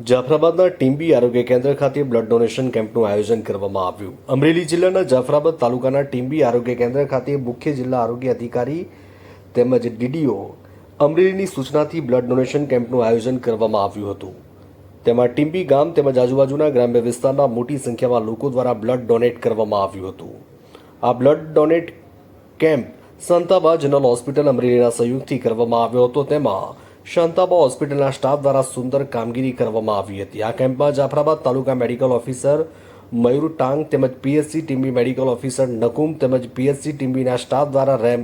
જાફરાબાદના ટીમ્બી આરોગ્ય કેન્દ્ર ખાતે બ્લડ ડોનેશન કેમ્પનું આયોજન કરવામાં આવ્યું. અમરેલી જિલ્લાના જાફરાબાદ તાલુકાના ટીમ્બી આરોગ્ય કેન્દ્ર ખાતે મુખ્ય જિલ્લા આરોગ્ય અધિકારી તેમજ ડીડીઓ અમરેલીની સૂચનાથી બ્લડ ડોનેશન કેમ્પનું આયોજન કરવામાં આવ્યું હતું. તેમાં ટીમ્બી ગામ તેમજ આજુબાજુના ગ્રામ્ય વિસ્તારના મોટી સંખ્યામાં લોકો દ્વારા બ્લડ ડોનેટ કરવામાં આવ્યું હતું. આ blood donate camp Santaba general hospital અમરેલીના સહયોગથી કરવામાં આવ્યો હતો. તેમાં શાંતાબા હોસ્પિટલના સ્ટાફ દ્વારા સુંદર કામગીરી કરવામાં આવી હતી. આ કેમ્પમાં જાફરાબાદ તાલુકા મેડિકલ ઓફિસર મયુર ટાંગ તેમજ PHC Timbi medical officer Nakum તેમજ પીએચસી ટીમીના સ્ટાફ દ્વારા રેમ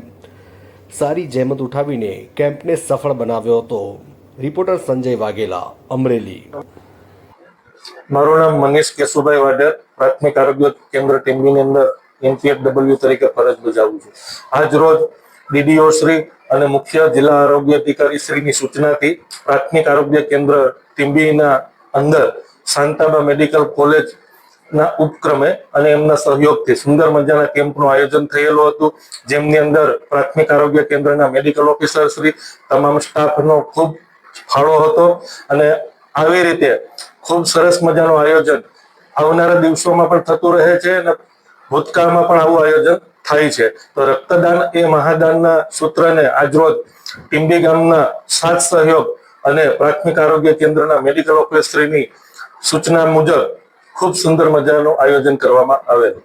સારી જહેમત ઉઠાવીને કેમ્પને સફળ બનાવ્યો હતો. રિપોર્ટર સંજય વાઘેલા, અમરેલી. મારું નામ મનીષ કેશુભાઈ વાડર પ્રાથમિક આરોગ્ય કેન્દ્ર ટીમની અંદર એમપીએફડબલ્યુ તરીકે ફરજ બજાવું છું. આજ રોજ ડીડીઓ શ્રી અને મુખ્ય જિલ્લા આરોગ્ય અધિકારી શ્રીની સૂચનાથી પ્રાથમિક આરોગ્ય કેન્દ્ર ટીમ્બીના અંદર શાંતાબા મેડિકલ કોલેજ ના ઉપક્રમે અને એમના સહયોગથી સુંદર મજાના કેમ્પનું આયોજન થયેલું હતું. જેમની અંદર પ્રાથમિક આરોગ્ય કેન્દ્રના મેડિકલ ઓફિસર શ્રી, તમામ સ્ટાફનો ખૂબ ફાળો હતો અને આવી રીતે ખૂબ સરસ મજાનું આયોજન આવનારા દિવસોમાં પણ થતું રહે છે અને ભૂતકાળમાં પણ આવું આયોજન થાય છે. તો રક્તદાન એ મહાદાનના સૂત્રને આજરોજ ટીમ્બી ગામના સાથ સહયોગ અને પ્રાથમિક આરોગ્ય કેન્દ્રના મેડિકલ ઓફિસરની સૂચના મુજબ ખૂબ સુંદર મજાનું આયોજન કરવામાં આવેલું.